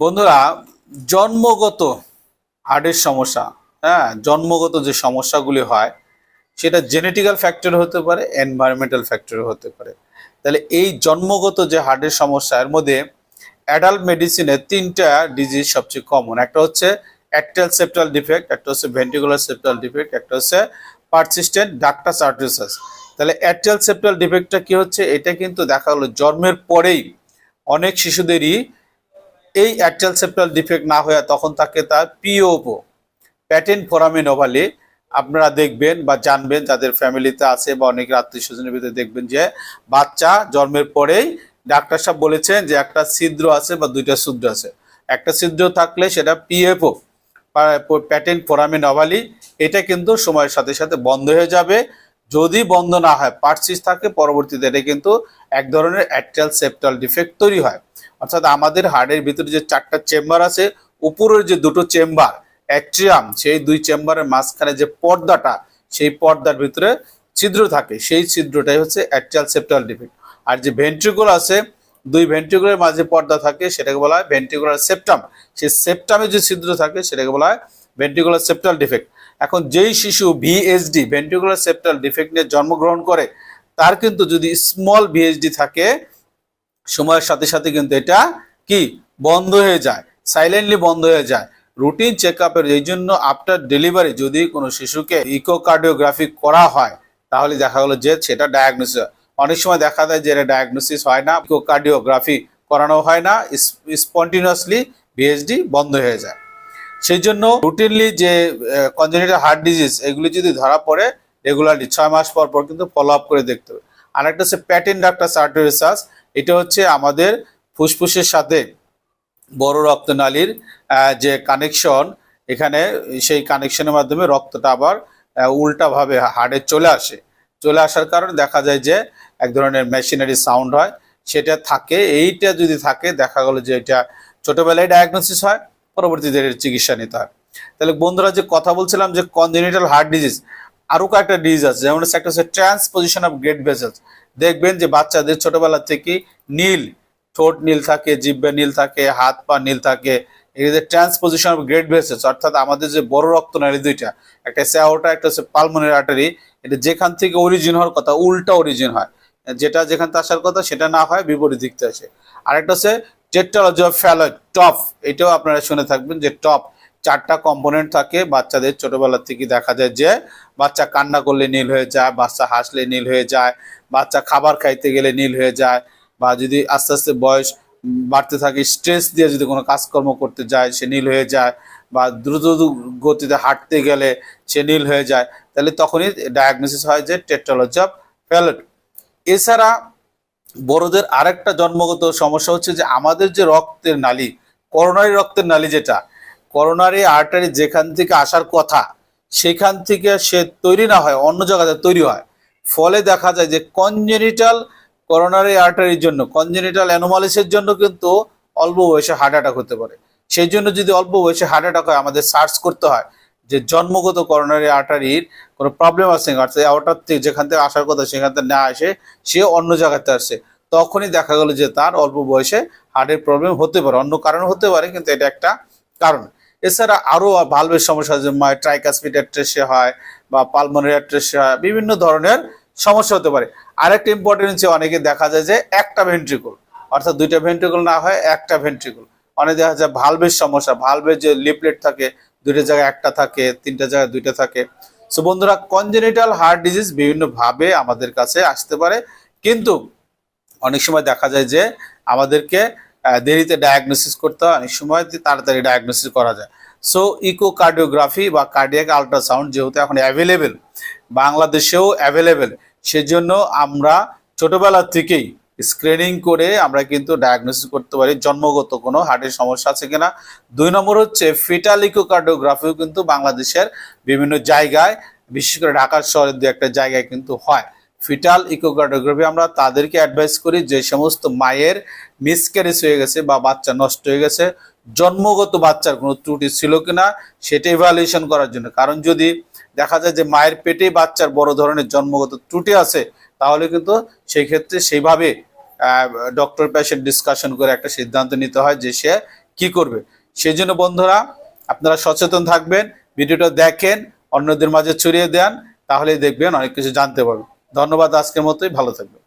বন্ধুরা, জন্মগত হার্টের সমস্যা হ্যাঁ জন্মগত যে সমস্যাগুলি হয়, সেটা জেনেটিক্যাল ফ্যাক্টর হতে পারে, এনভায়রনমেন্টাল ফ্যাক্টর হতে পারে। তাহলে এই জন্মগত যে হার্টের সমস্যা, এর মধ্যে অ্যাডাল্ট মেডিসিনে তিনটা ডিজিজ সবচেয়ে কমন একটা হচ্ছে অ্যাক্টাল সেপ্টাল ডিফেক্ট, একটা হচ্ছে ভেন্টিকুলার সেপ্টাল ডিফেক্ট, একটা হচ্ছে পারসিস্টেন্ট ডাক্টাস আর্টিসাস তাহলে অ্যাক্টাল সেপ্টাল ডিফেক্টটা কি হচ্ছে? এটা কিন্তু দেখা হলো জন্মের পরেই অনেক শিশুদেরই এই অ্যাক্টাল সেপ্টাল ডিফেক্ট না হয়ে তখন তাকে তার পিওপো প্যাটেন্ট ফোরামিন ওভালি আপনারা দেখবেন বা জানবেন, যাদের ফ্যামিলিতে আছে বা অনেক আত্মীয় স্বজনের ভিতরে দেখবেন যে বাচ্চা জন্মের পরেই ডাক্তার সাহেব বলেছেন যে একটা ছিদ্র আছে বা দুইটা ছিদ্র আছে। একটা ছিদ্র থাকলে সেটা পিএফও প্যাটেন্ট ফোরামিন ওভালি এটা কিন্তু সময়ের সাথে সাথে বন্ধ হয়ে যাবে। যদি বন্ধ না হয় পার্সিস থাকে, পরবর্তীতে এটা কিন্তু এক ধরনের অ্যাক্টাল সেপ্টাল ডিফেক্ট তৈরি হয়। অর্থাৎ আমাদের হার্টের ভিতরে যে চারটা চেম্বার আছে, উপরের যে দুটো চেম্বার অ্যাট্রিয়াম সেই দুই চেম্বারের মাঝখানে যে পর্দাটা, সেই পর্দার ভিতরে ছিদ্র থাকে। সেই ছিদ্রটাই হচ্ছে অ্যাট্রিয়াল সেপ্টাল ডিফেক্ট আর যে ভেন্ট্রিকুল আছে, দুই ভেন্ট্রিকুলের মাঝে পর্দা থাকে, সেটাকে বলা হয় ভেন্ট্রিকুলার সেপ্টাম সেই সেপ্টামে যে ছিদ্র থাকে, সেটাকে বলা হয় ভেন্ট্রিকুলার সেপ্টাল ডিফেক্ট এখন যেই শিশু ভিএসডি ভেন্ট্রিকুলার সেপ্টাল ডিফেক্ট নিয়ে জন্মগ্রহণ করে তার কিন্তু যদি স্মল ভিএসডি থাকে, সময়ের সাথে সাথে কিন্তু এটা কি? বন্ধ হয়ে যায় সাইলেন্টলি বন্ধ হয়ে যায়। রুটিন চেক আপের এই জন্য আফটার ডেলিভারি যদি কোনো শিশুকে ইকোকার্ডিওগ্রাফি করা হয়, তাহলে দেখা গেলো যে সেটা ডায়াগনোসিস অনেক সময় দেখা যায় যে এটা ডায়াগনোসিস হয় না ইকোকার্ডিওগ্রাফি করানো হয় না স্পন্টিনিয়াসলি বিএসডি বন্ধ হয়ে যায়। সেই জন্য রুটিনলি যে কনজেনিটাল হার্ট ডিজিজ এগুলি যদি ধরা পড়ে রেগুলারলি, ছয় মাস পর পর কিন্তু ফলো আপ করে দেখতে হবে। আর একটা হচ্ছে প্যাটেন ডাক্তার সার্টোরিসাস এটা হচ্ছে আমাদের ফুসফুসের সাথে বড় রক্তনালীর যে কানেকশন এখানে সেই কানেকশনের মাধ্যমে রক্তটা আবার উল্টাভাবে হার্টে চলে আসে। চলে আসার কারণে দেখা যায় যে এক ধরনের মেশিনারি সাউন্ড হয়, সেটা থাকে, এইটা যদি থাকে, দেখা গেলো যে এটা ছোটোবেলায় ডায়াগনোসিস হয়, পরবর্তীতে চিকিৎসা নিতে হয়। তাহলে বন্ধুরা যে কথা বলছিলাম যে কনজেনিটাল হার্ট ডিজিজ আরও কয়েকটা ডিজিজ আছে, যেমন হচ্ছে একটা হচ্ছে ট্রান্সপোজিশন অফ গ্রেট ভেসেলস দেখবেন যে বাচ্চাদের ছোটবেলা থেকে নীল, ঠোঁট নীল থাকে, জিব্বে নীল থাকে, হাত পা নীল থাকে এগুলো ট্রান্সপোজিশন অফ গ্রেট ভেসেলস অর্থাৎ আমাদের যে বড় রক্তনালী দুইটা, একটা স্যাওটা একটা হচ্ছে পালমোনারি আর্টারি এটা যেখান থেকে অরিজিন হওয়ার কথা, উল্টা অরিজিন হয়। যেটা যেখান থেকে আসার কথা, সেটা না হয়, বিপরীত দিক থেকে আসে। আরেকটা হচ্ছে টেট্রালজি অফ ফ্যালয়েড টপ এটাও আপনারা শুনে থাকবেন যে টপ চারটা কম্পোনেন্ট থাকে। বাচ্চাদের ছোটবেলা থেকে দেখা যায় যে বাচ্চা কান্না করলে নীল হয়ে যায়, বাচ্চা হাসলে নীল হয়ে যায়, বাচ্চা খাবার খাইতে গেলে নীল হয়ে যায় বা যদি আস্তে আস্তে বয়স বাড়তে থাকে স্ট্রেস দিয়ে যদি কোনো কাজকর্ম করতে যায়, সে নীল হয়ে যায় বা দ্রুত গতিতে হাঁটতে গেলে সে নীল হয়ে যায়, তাহলে তখনই ডায়াগনোসিস হয় যে টেট্রালজি অফ ফ্যালয়েড এছাড়া বড়দের আরেকটা জন্মগত সমস্যা হচ্ছে যে আমাদের যে রক্তের নালী, করোনারি রক্তের নালী যেটা করোনারি আর্টারি যেখান থেকে আসার কথা, সেখান থেকে সে তৈরি না হয়, অন্য জায়গাতে তৈরি হয়। ফলে দেখা যায় যে কনজেনিটাল করোনারি আর্টারির জন্য কনজেনিটাল অ্যানোমালিসের জন্য কিন্তু অল্প বয়সে হার্ট অ্যাটাক হতে পারে। সেই জন্য যদি অল্প বয়সে হার্ট অ্যাটাক হয়, আমাদের সার্চ করতে হয় যে জন্মগত করোনারি আর্টারির কোনো প্রবলেম আছে অর্থাৎ থেকে যেখান থেকে আসার কথা সেখান থেকে না আসে সে অন্য জায়গাতে আসছে তখনই দেখা গেল যে তার অল্প বয়সে হার্টের প্রবলেম হতে পারে। অন্য কারণ হতে পারে, কিন্তু এটা একটা কারণ। এছাড়া আরও ভালভের সমস্যা যে ট্রাইকাসপিড অ্যাট্রেসে হয় বা পালমোনারি অ্যাট্রেসে হয়, বিভিন্ন ধরনের সমস্যা হতে পারে। আরেকটা ইম্পর্টেন্ট যে অনেকে দেখা যায় যে একটা ভেন্ট্রিকল অর্থাৎ দুইটা ভেন্ট্রিকল না হয়, একটা ভেন্ট্রিকল অনেক দেখা যায় ভালভের সমস্যা ভালভের যে লিপলেট থাকে, দুইটা জায়গায় একটা থাকে, তিনটা জায়গায় দুইটা থাকে। সো বন্ধুরা কনজেনিটাল হার্ট ডিজিজ বিভিন্নভাবে আমাদের কাছে আসতে পারে। কিন্তু অনেক সময় দেখা যায় যে আমাদেরকে দেরিতে ডায়াগনোসিস করতে হয়, অনেক সময় তাড়াতাড়ি ডায়াগনোসিস করা যায়। সো ইকোকার্ডিওগ্রাফি বা কার্ডিয়াক আল্ট্রাসাউন্ড যেহেতু এখন অ্যাভেলেবেল বাংলাদেশেও অ্যাভেলেবেল সেজন্য আমরা ছোটবেলা থেকেই স্ক্রিনিং করে আমরা কিন্তু ডায়াগনোসিস করতে পারি, জন্মগত কোনো হার্টের সমস্যা আছে কিনা। দুই নম্বর হচ্ছে ফিটাল ইকোকার্ডিওগ্রাফিও কিন্তু বাংলাদেশের বিভিন্ন জায়গায়, বিশেষ করে ঢাকার শহরের দু একটা জায়গায় কিন্তু হয়। ফিটাল ইকোকার্ডিওগ্রাফি আমরা তাদেরকে অ্যাডভাইস করি যে সমস্ত মায়ের মিসক্যারেজ হয়ে গেছে বা বাচ্চা নষ্ট হয়ে গেছে, জন্মগত বাচ্চার কোনো ত্রুটি ছিল কিনা সেটা ইভ্যালুয়েশন করার জন্য। কারণ যদি দেখা যায় যে মায়ের পেটেই বাচ্চার বড় ধরনের জন্মগত ত্রুটি আছে, তাহলে কিন্তু সেই ক্ষেত্রে সেইভাবে ডক্টর পেশেন্ট ডিসকাশন করে একটা সিদ্ধান্ত নিতে হয় যে সে কি করবে। সেই জন্য বন্ধুরা, আপনারা সচেতন থাকবেন, ভিডিওটা দেখেন, অন্যদের মাঝে ছড়িয়ে দেন, তাহলেই দেখবেন অনেক কিছু জানতে পারবেন। ধন্যবাদ আজকের মতোই ভালো থাকবেন।